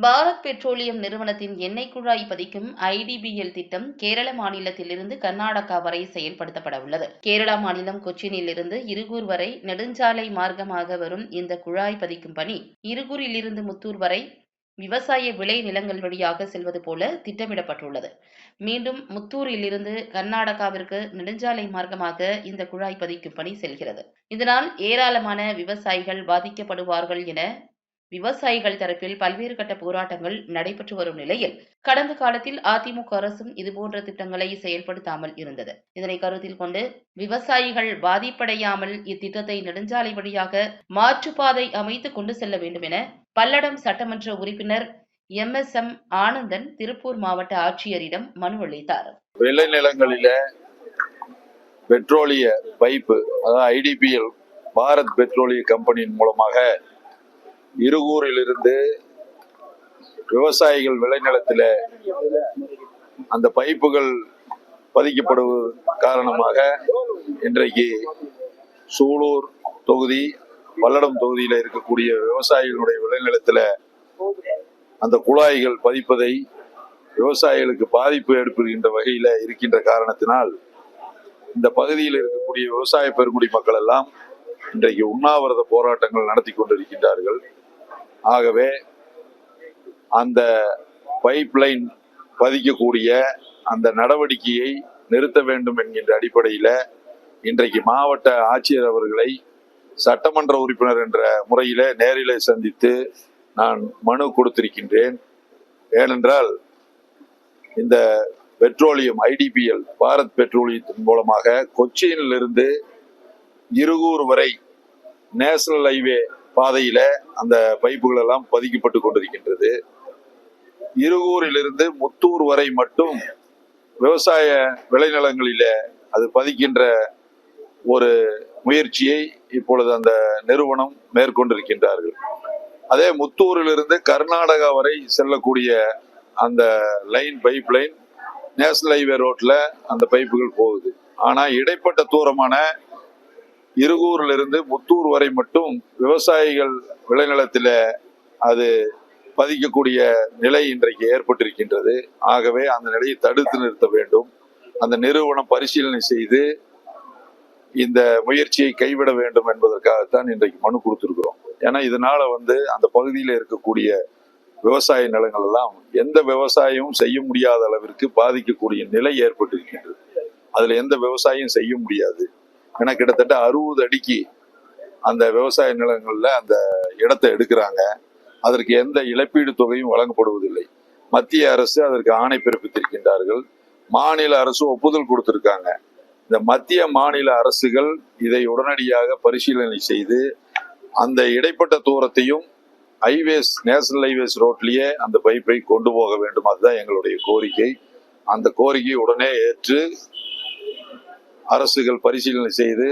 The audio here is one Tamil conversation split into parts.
பாரத் பெட்ரோலியம் நிறுவனத்தின் எண்ணெய் குழாய் பதிக்கும் ஐடிபிஎல் திட்டம் கேரள மாநிலத்திலிருந்து கர்நாடகா வரை செயல்படுத்தப்பட உள்ளது கேரளா மாநிலம் கொச்சினிலிருந்து இருகூர் வரை நெடுஞ்சாலை மார்க்கமாக வரும் இந்த குழாய் பதிக்கும் பணி இருகூரிலிருந்து முத்தூர் வரை விவசாய விளை நிலங்கள் வழியாக செல்வது போல திட்டமிடப்பட்டுள்ளது. மீண்டும் முத்தூரிலிருந்து கர்நாடகாவிற்கு நெடுஞ்சாலை மார்க்கமாக இந்த குழாய் பதிக்கும் பணி செல்கிறது. இதனால் ஏராளமான விவசாயிகள் பாதிக்கப்படுவார்கள் என விவசாயிகள் தரப்பில் பல்வேறு கட்ட போராட்டங்கள் நடைபெற்று வரும் நிலையில் கடந்த காலத்தில் அதிமுக அரசும் இதுபோன்ற திட்டங்களை செயல்படுத்தாமல் இருந்தது. இதனை கருத்தில் கொண்டு விவசாயிகள் பாதிப்படையாமல் இத்திட்டத்தை நெடுஞ்சாலை வழியாக மாற்றுப்பாதை அமைத்து கொண்டு செல்ல வேண்டும் என பல்லடம் சட்டமன்ற உறுப்பினர் M. S. M. Anandan Tiruppur மாவட்ட ஆட்சியரிடம் மனு அளித்தார். விளைநிலங்களில பெட்ரோலிய பைப்பு அதாவது ஐடிபிஎல் பாரத் பெட்ரோலிய கம்பெனியின் மூலமாக இருகூரிலிருந்து விவசாயிகள் விளைநிலத்தில் அந்த பைப்புகள் பதிக்கப்படுவது காரணமாக இன்றைக்கு சூலூர் தொகுதி வல்லடம் தொகுதியில் இருக்கக்கூடிய விவசாயிகளுடைய விளைநிலத்தில் அந்த குழாய்கள் பதிப்பதை விவசாயிகளுக்கு பாதிப்பு ஏற்படுகின்ற வகையில் இருக்கின்ற காரணத்தினால் இந்த பகுதியில் இருக்கக்கூடிய விவசாய பெருங்குடி மக்கள் எல்லாம் இன்றைக்கு உண்ணாவிரத போராட்டங்கள் நடத்தி கொண்டிருக்கின்றார்கள். ஆகவே அந்த பைப்லைன் பதிக்கக்கூடிய அந்த நடவடிக்கையை நிறுத்த வேண்டும் என்கின்ற அடிப்படையில் இன்றைக்கு மாவட்ட ஆட்சியர் அவர்களை சட்டமன்ற உறுப்பினர் என்ற முறையில் நேரிலே சந்தித்து நான் மனு கொடுத்திருக்கின்றேன். ஏனென்றால் இந்த பெட்ரோலியம் ஐடிபிஎல் பாரத் பெட்ரோலியத்தின் மூலமாக கொச்சியிலிருந்து இருகூர் வரை நேஷனல் ஹைவே பாதையில அந்த பைப்புகள் எல்லாம் பதிக்கப்பட்டு கொண்டிருக்கின்றது. இருகூரிலிருந்து முத்தூர் வரை மட்டும் விவசாய விளைநிலங்களில அது பதிக்கின்ற ஒரு முயற்சியை இப்பொழுது அந்த நிறுவனம் மேற்கொண்டிருக்கின்றார்கள். அதே முத்தூரிலிருந்து கர்நாடகா வரை செல்லக்கூடிய அந்த line pipe line national highway ரோட்ல அந்த பைப்புகள் போகுது. ஆனால் இடைப்பட்ட தூரமான இருகூர்ல இருந்து முத்தூர் வரை மட்டும் விவசாயிகள் விளைநிலத்தில் அது பதிக்கக்கூடிய நிலை இன்றைக்கு ஏற்பட்டிருக்கின்றது. ஆகவே அந்த நிலையை தடுத்து நிறுத்த வேண்டும். அந்த நிறுவனம் பரிசீலனை செய்து இந்த முயற்சியை கைவிட வேண்டும் என்பதற்காகத்தான் இன்றைக்கு மனு கொடுத்துருக்குறோம். ஏன்னா இதனால வந்து அந்த பகுதியில் இருக்கக்கூடிய விவசாய நிலங்கள் எல்லாம் எந்த விவசாயமும் செய்ய முடியாத அளவிற்கு பாதிக்கக்கூடிய நிலை ஏற்பட்டிருக்கின்றது. அதுல எந்த விவசாயம் செய்ய முடியாது. ஏன்னா கிட்டத்தட்ட அறுபது அடிக்கு அந்த விவசாய நிலங்களில் அந்த இடத்தை எடுக்கிறாங்க. அதற்கு எந்த இழப்பீடு தொகையும் வழங்கப்படுவதில்லை. மத்திய அரசு அதற்கு ஆணை பிறப்பித்திருக்கின்றார்கள். மாநில அரசு ஒப்புதல் கொடுத்திருக்காங்க. இந்த மத்திய மாநில அரசுகள் இதை உடனடியாக பரிசீலனை செய்து அந்த இடைப்பட்ட தூரத்தையும் ஹைவேஸ் நேஷனல் ஹைவேஸ் ரோட்லேயே அந்த பைப்பை கொண்டு போக வேண்டும். அதுதான் எங்களுடைய கோரிக்கை. அந்த கோரிக்கையை உடனே ஏற்று அரசுகள் பரிசீலனை செய்து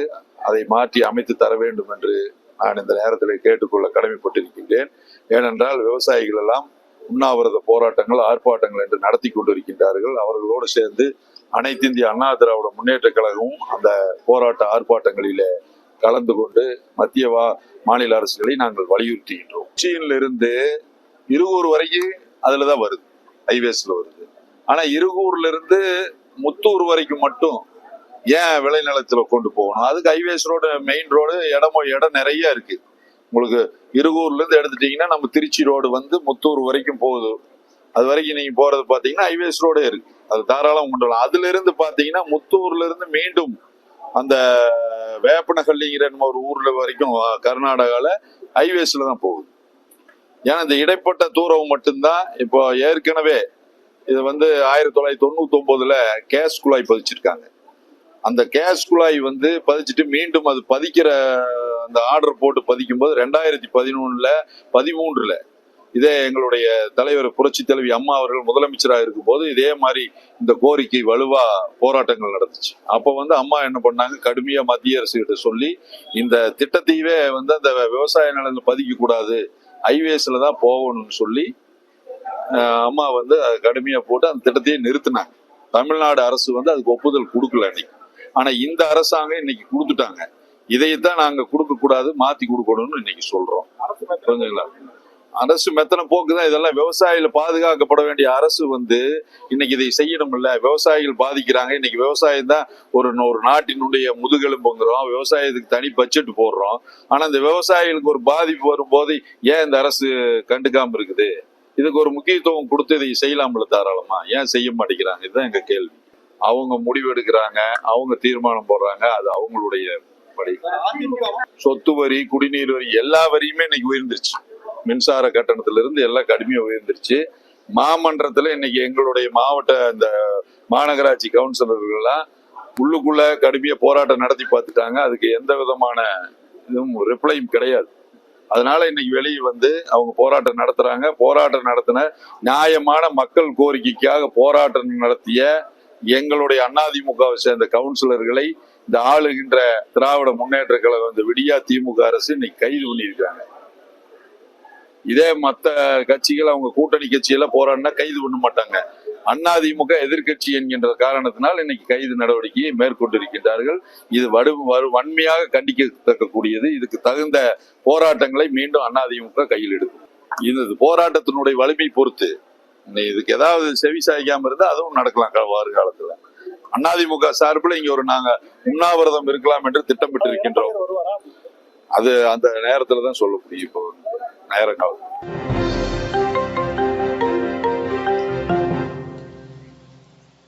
அதை மாற்றி அமைத்து தர வேண்டும் என்று நான் இந்த நேரத்தில் கேட்டுக்கொள்ள கடமைப்பட்டிருக்கின்றேன். ஏனென்றால் விவசாயிகள் எல்லாம் உண்ணாவிரத போராட்டங்கள் ஆர்ப்பாட்டங்கள் என்று நடத்தி கொண்டிருக்கின்றார்கள். அவர்களோடு சேர்ந்து அனைத்து இந்திய அண்ணா திராவிட முன்னேற்ற கழகமும் அந்த போராட்ட ஆர்ப்பாட்டங்களிலே கலந்து கொண்டு மத்திய வா மாநில அரசுகளை நாங்கள் வலியுறுத்துகின்றோம். கொச்சியிலிருந்து இருகூர் வரைக்கும் அதில் தான் வருது ஹைவேஸ்ல வருது. ஆனா இருகூர்ல இருந்து முத்தூர் வரைக்கும் மட்டும் ஏன் விளைநிலத்துல கொண்டு போகணும்? அதுக்கு ஹைவேஸ் ரோடு மெயின் ரோடு இடமோ இடம் நிறைய இருக்கு. உங்களுக்கு இருகூர்ல இருந்து எடுத்துட்டீங்கன்னா நம்ம திருச்சி ரோடு வந்து முத்தூர் வரைக்கும் போகுது. அது வரைக்கும் நீங்க போறது பாத்தீங்கன்னா ஹைவேஸ் ரோடே இருக்கு. அது தாராளம் கொண்டு வரலாம். அதுல இருந்து பாத்தீங்கன்னா முத்தூர்ல இருந்து மீண்டும் அந்த வேப்பனஹள்ளிங்கிற நம்ம ஒரு ஊர்ல வரைக்கும் கர்நாடகால ஹைவேஸ்ல தான் போகுது. ஏன்னா இந்த இடைப்பட்ட தூரம் மட்டும்தான் இப்போ ஏற்கனவே இது வந்து ஆயிரத்தி தொள்ளாயிரத்தி தொண்ணூத்தி ஒன்பதுல கேஸ் குழாய் பதிச்சிருக்காங்க. அந்த கேஸ் குழாய் வந்து பதிச்சுட்டு மீண்டும் அது பதிக்கிற அந்த ஆர்டர் போட்டு பதிக்கும் போது ரெண்டாயிரத்தி பதினொன்றில் பதிமூன்றில் இதே எங்களுடைய தலைவர் புரட்சி தலைவி அம்மா அவர்கள் முதலமைச்சராக இருக்கும்போது இதே மாதிரி இந்த கோரிக்கை வலுவா போராட்டங்கள் நடந்துச்சு. அப்போ வந்து அம்மா என்ன பண்ணாங்க? கடுமையாக மத்திய அரசு கிட்ட சொல்லி இந்த திட்டத்தையவே வந்து அந்த விவசாய நிலங்கள் பதிக்க கூடாது தான் போகணும்னு சொல்லி அம்மா வந்து அதை போட்டு அந்த திட்டத்தையே நிறுத்தினாங்க. தமிழ்நாடு அரசு வந்து அதுக்கு ஒப்புதல் கொடுக்கல அன்னைக்கு. ஆனா இந்த அரசாங்கம் இன்னைக்கு கொடுத்துட்டாங்க. இதையத்தான் நாங்க கொடுக்க கூடாது மாத்தி கொடுக்கணும்னு இன்னைக்கு சொல்றோம். புரிஞ்சுங்களா அரசு மெத்தன போக்குதான் இதெல்லாம் விவசாயிகள் பாதுகாக்கப்பட வேண்டிய அரசு வந்து இன்னைக்கு இதை செய்யணும்ல. விவசாயிகள் பாதிக்கிறாங்க. இன்னைக்கு விவசாயம் தான் ஒரு ஒரு நாட்டினுடைய முதுகெலும்புங்கிறோம். விவசாயத்துக்கு தனி பட்ஜெட் போடுறோம். ஆனா இந்த விவசாயிகளுக்கு ஒரு பாதிப்பு வரும்போது ஏன் இந்த அரசு கண்டுக்காம இருக்குது? இதுக்கு ஒரு முக்கியத்துவம் கொடுத்து இதை செய்யலாம்ல தாராளமா? ஏன் செய்ய மாட்டேங்கிறாங்க? இதுதான் எங்க கேள்வி. அவங்க முடிவு எடுக்கிறாங்க அவங்க தீர்மானம் போடுறாங்க அது அவங்களுடைய படி. சொத்து வரி குடிநீர் வரி எல்லா வரியுமே இன்னைக்கு உயர்ந்துருச்சு. மின்சார கட்டணத்துல இருந்து எல்லாம் கடுமையா உயர்ந்துருச்சு. மாமன்றத்துல இன்னைக்கு எங்களுடைய மாவட்ட இந்த மாநகராட்சி கவுன்சிலர்கள்லாம் உள்ளுக்குள்ள கடுமையா போராட்டம் நடத்தி பார்த்துட்டாங்க. அதுக்கு எந்த விதமான இதுவும் ரிப்ளையும் கிடையாது. அதனால இன்னைக்கு வெளியே வந்து அவங்க போராட்டம் நடத்துறாங்க. போராட்டம் நடத்தின நியாயமான மக்கள் கோரிக்கைக்காக போராட்டம் நடத்திய எங்களுடைய அதிமுகவை சேர்ந்த கவுன்சிலர்களை இந்த ஆளுகின்ற திராவிட முன்னேற்ற கழகம் இந்த விடியா திமுக அரசு இன்னைக்கு கைது பண்ணியிருக்காங்க. இதே மத்த கட்சிகள் அவங்க கூட்டணி கட்சியெல்லாம் போராடினா கைது பண்ண மாட்டாங்க. அதிமுக எதிர்க்கட்சி என்கின்ற காரணத்தினால் இன்னைக்கு கைது நடவடிக்கையை மேற்கொண்டிருக்கின்றார்கள். இது வடு வரு- வன்மையாக கண்டிக்கத்தக்கக்கூடியது. இதுக்கு தகுந்த போராட்டங்களை மீண்டும் அதிமுக கையில் எடுக்கும். இது போராட்டத்தினுடைய வலிமை பொறுத்து இதுக்கு ஏதாவது செவி சாய்க்காம இருந்தா அதுவும் நடக்கலாம் வருங்காலத்துல. அதிமுக சார்பில் இங்க ஒரு நாங்க உண்ணாவிரதம் இருக்கலாம் என்று திட்டமிட்டு இருக்கின்றோம் அது அந்த நேரத்துல தான் சொல்ல முடியும் இப்போ நேரம் காலம்